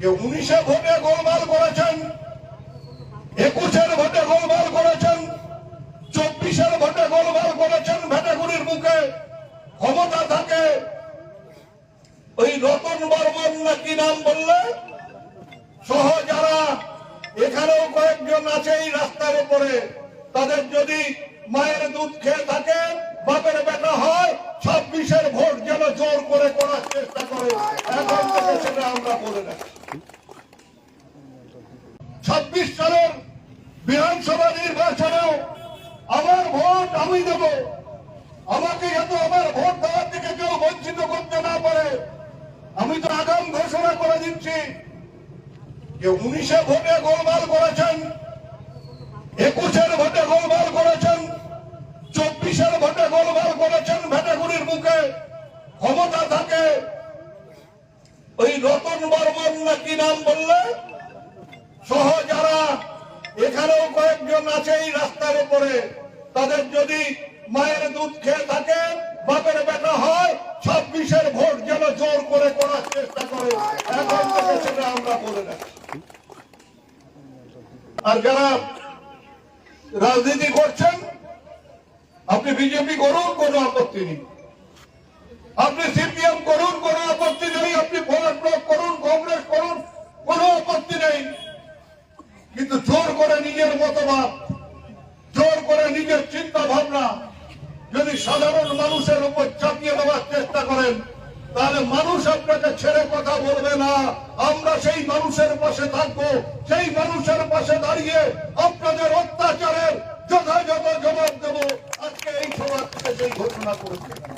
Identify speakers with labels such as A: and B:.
A: যে উনিশে ভোটে গোলমাল করেছেন, একুশের ভোটে গোলমাল করেছেন, চব্বিশের ভোটে গোলমাল করেছেন ভেটাগুড়ির মুখে ক্ষমতা থাকে। ওই রতন বর্মন না কি নাম বললে? সহ যারা এখানেও কয়েকজন আছে এই রাস্তার উপরে, তাদের যদি মায়ের দুধ খেয়ে থাকে, বাপের বেটা হয়, ছাব্বিশের ভোট যেন জোর করে করার চেষ্টা করে। এখন থেকে সেটা আমরা বলে রাখি। ছাব্বিশ সালের বিধানসভা নির্বাচনেও আমার ভোট আমি দেব। আমাকে যাতে আমার ভোট দেওয়ার থেকে কেউ বঞ্চিত করতে না পারে। আমি তো আগাম ঘোষণা করে দিচ্ছি যে উনিশে ভোটে গোলমাল করেছেন, একুশের ভোটে গোলমাল করেছেন, চব্বিশের ভোটে গোলমাল করেছেন ভেটাগুড়ির মুখে ক্ষমতা থাকে। ওই রতন বর্মন না কি নাম বললে? সহ যারা এখানেও কয়েকজন আছে এই রাস্তার উপরে, তাদের যদি মায়ের দুধ খেয়ে থাকে, বাপের বেটা হয়, ছাব্বিশের ভোট যেন জোর করে করার চেষ্টা করে। এখন থেকে সেটা আমরা বলে আর যারা রাজনীতি করছেন, আপনি বিজেপি করুন কোনো আপত্তি নেই আপনি ফরওয়ার্ড ব্লক করুন কংগ্রেস করুন কোনো আপত্তি নেই কিন্তু জোর করে নিজের মতবাদ, জোর করে নিজের চিন্তা ভাবনা যদি সাধারণ মানুষের উপর চাপিয়ে দেওয়ার চেষ্টা করেন, তাহলে মানুষ আপনাকে ছেড়ে কথা বলবে না। আমরা সেই মানুষের পাশে থাকব, সেই মানুষের পাশে দাঁড়িয়ে আপনাদের অত্যাচারের যথাযথ জবাব দেব। আজকে এই সভা থেকে সেই ঘোষণা করেছে।